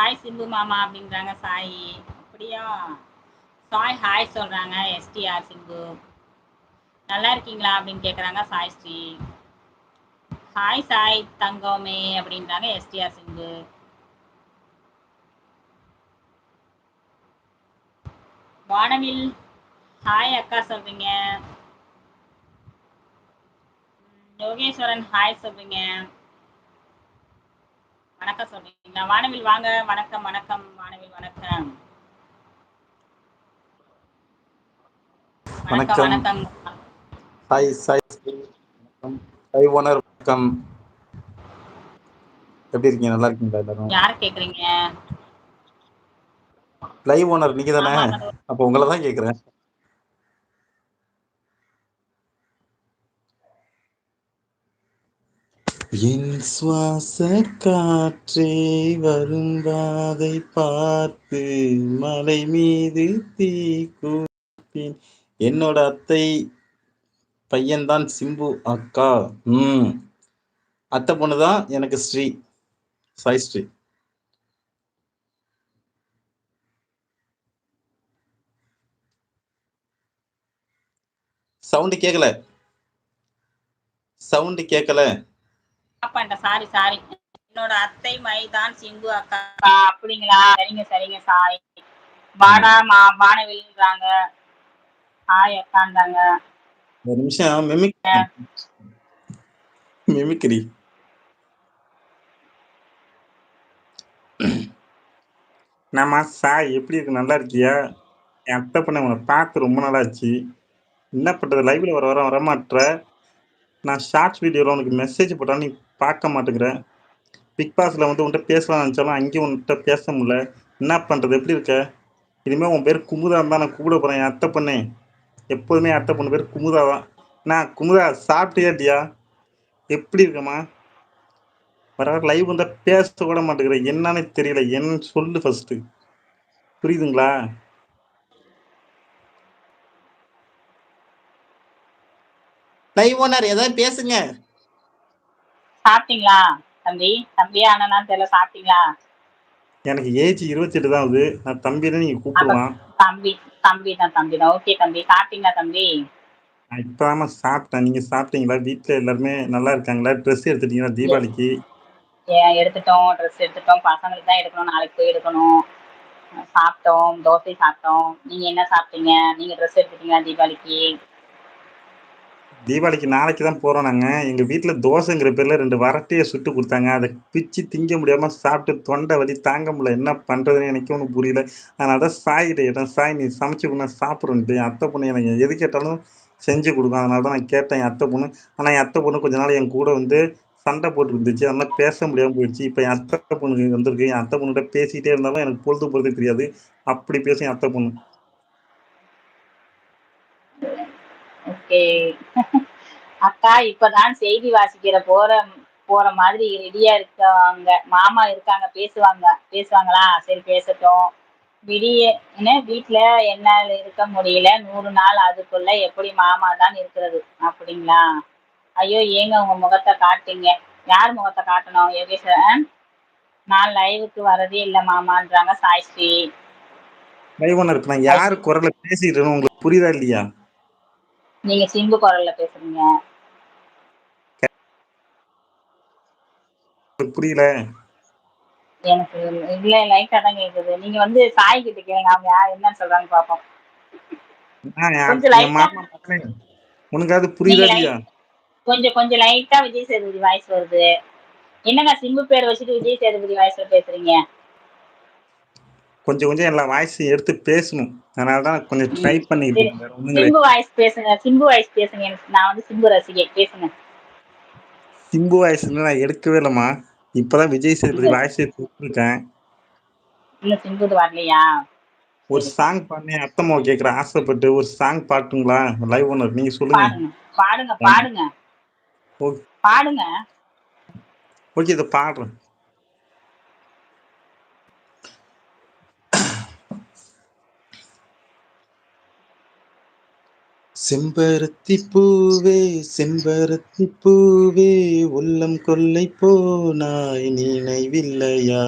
Hi Simbu மாமா அப்படின்றாங்க சாய். அப்படியா? சாய் ஹாய் சொல்றாங்க எஸ்டிஆர் சிம்பு. நல்லா இருக்கீங்களா அப்படின்னு கேட்குறாங்க சாய் ஸ்ரீ. ஹாய் சாய் தங்கமே அப்படின்றாங்க எஸ்டிஆர் சிம்பு. வானவில் ஹாய் அக்கா சொல்றீங்க. யோகேஸ்வரன் ஹாய் சொல்றீங்க. வணக்கம் சொல்றீங்களா வானவில் வாங்க. வணக்கம் வணக்கம். வானவில் வணக்கம். வணக்கம் வணக்கம். சாய் சாய் வணக்கம். சாய் ஓனர். வணக்கம். எப்படி இருக்கீங்க? நல்லா இருக்கீங்களா எல்லாரும்? யார் கேக்குறீங்க? லைவ் ஓனர் நீங்க தானே. அப்ப உங்களை தான் கேக்குறேன். என் சுவாச காற்றே வரும் பாதை பார்த்து மலை மீது தீ கூப்பின். என்னோட அத்தை பையன்தான் சிம்பு அக்கா. ம். அத்தை பொண்ணுதான் எனக்கு ஸ்ரீ. சாய் ஸ்ரீ. சவுண்டு கேட்கல சவுண்டு கேட்கல பாப்பாண்ட சாரி சாரி என்னோட அத்தை மைதான் சிம்பு அக்கா. அப்படிங்களா? சரிங்க சரிங்க சாய் பாடா மா வானவில்ன்றாங்க ஹாய் அக்கான்றாங்க. ஒரு நிமிஷம் மிமிக் மிமிக்ரி நாம சாய் எப்படி இருக்கு? நல்லா இருக்கியா? என் அத்தை பண்ண உன்னை பார்த்து ரொம்ப நாள் ஆச்சு என்ன பண்றது? லைவ்ல வர வர வரமாட்டுற நான் ஷார்ட்ஸ் வீடியோவில் உனக்கு மெசேஜ் போட்டாலும் நீ பார்க்க மாட்டேங்கிற பிக் பாஸில் வந்து உன்கிட்ட பேசலாம் நினச்சாலும் அங்கேயும் உன்கிட்ட பேச முடியல. என்ன பண்ணுறது எப்படி இருக்க? இனிமேல் உன் பேர் குமுதா தான் நான் கூப்பிட போகிறேன் என் அத்தை பொண்ணு. எப்போதுமே அத்தை பொண்ணு பேர் குமுதா தான். நான் குமுதா சாப்பிட்டியாட்டியா எப்படி இருக்கம்மா? வர வர லைவ் வந்தால் பேச கூட மாட்டேங்கிற என்னன்னு தெரியல. என்னன்னு சொல்லு ஃபஸ்ட்டு புரியுதுங்களா? லைவ் ஓனர் ஏதாவது பேசுங்க. சாப்பிட்டீங்களா தம்பி? தம்பியா அண்ணனா தெரியல சாப்பிட்டீங்களா? எனக்கு ஏஜ் இருபத்தெட்டு தான் ஆகுது. நான் தம்பின்னு நீங்க கூப்பிடலாம். தம்பி தம்பி தான் தம்பி தான். ஓகே தம்பி. சாப்பிட்டீங்களா தம்பி? நான் இப்பதாம்மா சாப்பிட்டேன். நீங்க சாப்பிட்டீங்களா? வீட்ல எல்லாருமே நல்லா இருக்காங்களா? ட்ரெஸ் எடுத்துட்டீங்களா தீபாவளிக்கு? எடுத்துட்டோம். ட்ரெஸ் எடுத்துட்டோம். பசங்களுக்கு தான் எடுக்கணும். நாளைக்கு போய் எடுக்கணும். சாப்பிட்டோம். தோசை சாப்பிட்டோம். நீங்க என்ன சாப்பிட்டீங்க? நீங்க ட்ரெஸ் எடுத்துட்டீங்களா தீபாவளிக்கு? தீபாவளிக்கு நாளைக்கு தான் போகிறோம் நாங்கள் எங்கள் வீட்டில் தோசைங்கிற பேரில் ரெண்டு வரட்டையை சுட்டு கொடுத்தாங்க. அதை பிச்சு திங்க முடியாமல் சாப்பிட்டு தொண்டை வலி தாங்க முடியல. என்ன பண்ணுறதுன்னு எனக்கு ஒன்றும் புரியல. அதனால தான் சாய்கிட்ட இடம் சாய் நீ சமைச்சு கொடுங்க சாப்பிட்றேன்ட்டு என் அத்தை பொண்ணு எனக்கு எது கேட்டாலும் செஞ்சு கொடுக்கும். அதனால தான் நான் கேட்டேன் என் அத்தை பொண்ணு. ஆனால் என் அத்தை பொண்ணு கொஞ்ச நாள் என் கூட வந்து சண்டை போட்டு இருந்துச்சு. பேச முடியாமல் போயிடுச்சு. இப்போ என் அத்தை பொண்ணு வந்திருக்கு. என் அத்தை பொண்ணுகிட்ட பேசிகிட்டே இருந்தாலும் எனக்கு பொழுது போறது தெரியாது. அப்படி பேசும் என் அத்தை பொண்ணு. ஓகே அக்கா இப்பதான் செய்தி வாசிக்கிற போற போற மாதிரி ரெடியா இருக்காங்க. மாமா இருக்காங்க பேசுவாங்க. பேசுவாங்களா? சரி பேசட்டும். விடிய என்ன வீட்டுல என்னால் இருக்க முடியல. நூறு நாள் அதுக்குள்ள எப்படி மாமா தான் இருக்கிறது? அப்படிங்களா? ஐயோ ஏங்க உங்க முகத்தை காட்டுங்க யார் முகத்தை காட்டணும்? யோகேஸ்வரன்? நான் லைவுக்கு வரதே இல்லை மாமான்றாங்க சாய்ஸ்ரீ லைவ் ஒன்று இருக்கு யார் யாரு பேசிட்டு உங்களுக்கு புரியுதா இல்லையா? நீங்க சிம்பு குரல்ல பேசுறீங்க. புரியல. எனக்கு இல்ல லைட்டா தான் கேக்குது. நீங்க வந்து சாய் கிட்ட கேளுங்க அவங்க என்ன சொல்றாங்க பாப்போம். உனக்கு அது இல்லையா? கொஞ்சம் கொஞ்சம் லைட்டா விஜய் சேதுபதி வாய்ஸ் வருது. என்னங்க சிம்பு பேர் வச்சுட்டு விஜய் சேதுபதி வாய்ஸ்ல பேசுறீங்க? கொஞ்சம் கொஞ்சம் எல்லா வாய்ஸையும் எடுத்து பேசணும். அதனால தான் கொஞ்சம் ட்ரை பண்ணிட்டு. சிம்பு வாய்ஸ் பேசுங்க சிம்பு வாய்ஸ் பேசுங்க. எனக்கு நான் வந்து சிம்பு ரசிகை பேசுங்க. சிம்பு வாய்ஸ் நான் எடுக்கவே இல்லைம்மா. இப்பதான் விஜய் சேதுபதி வாய்ஸை கொடுத்துருக்கேன் இன்னும் சிம்புது வரலையா? ஒரு சாங் பாடினே அத்தம்மாவை கேட்குற ஆசைப்பட்டு ஒரு சாங் பாட்டுங்களா? லைவ் ஒன்று நீங்க சொல்லுங்க. பாடுங்க. பாடுங்க பாடுங்க. ஓகே இதை பாடுறேன். செம்பருத்தி பூவே செம்பருத்தி பூவே உள்ளம் கொள்ளை போனாய் நினைவில்லையா?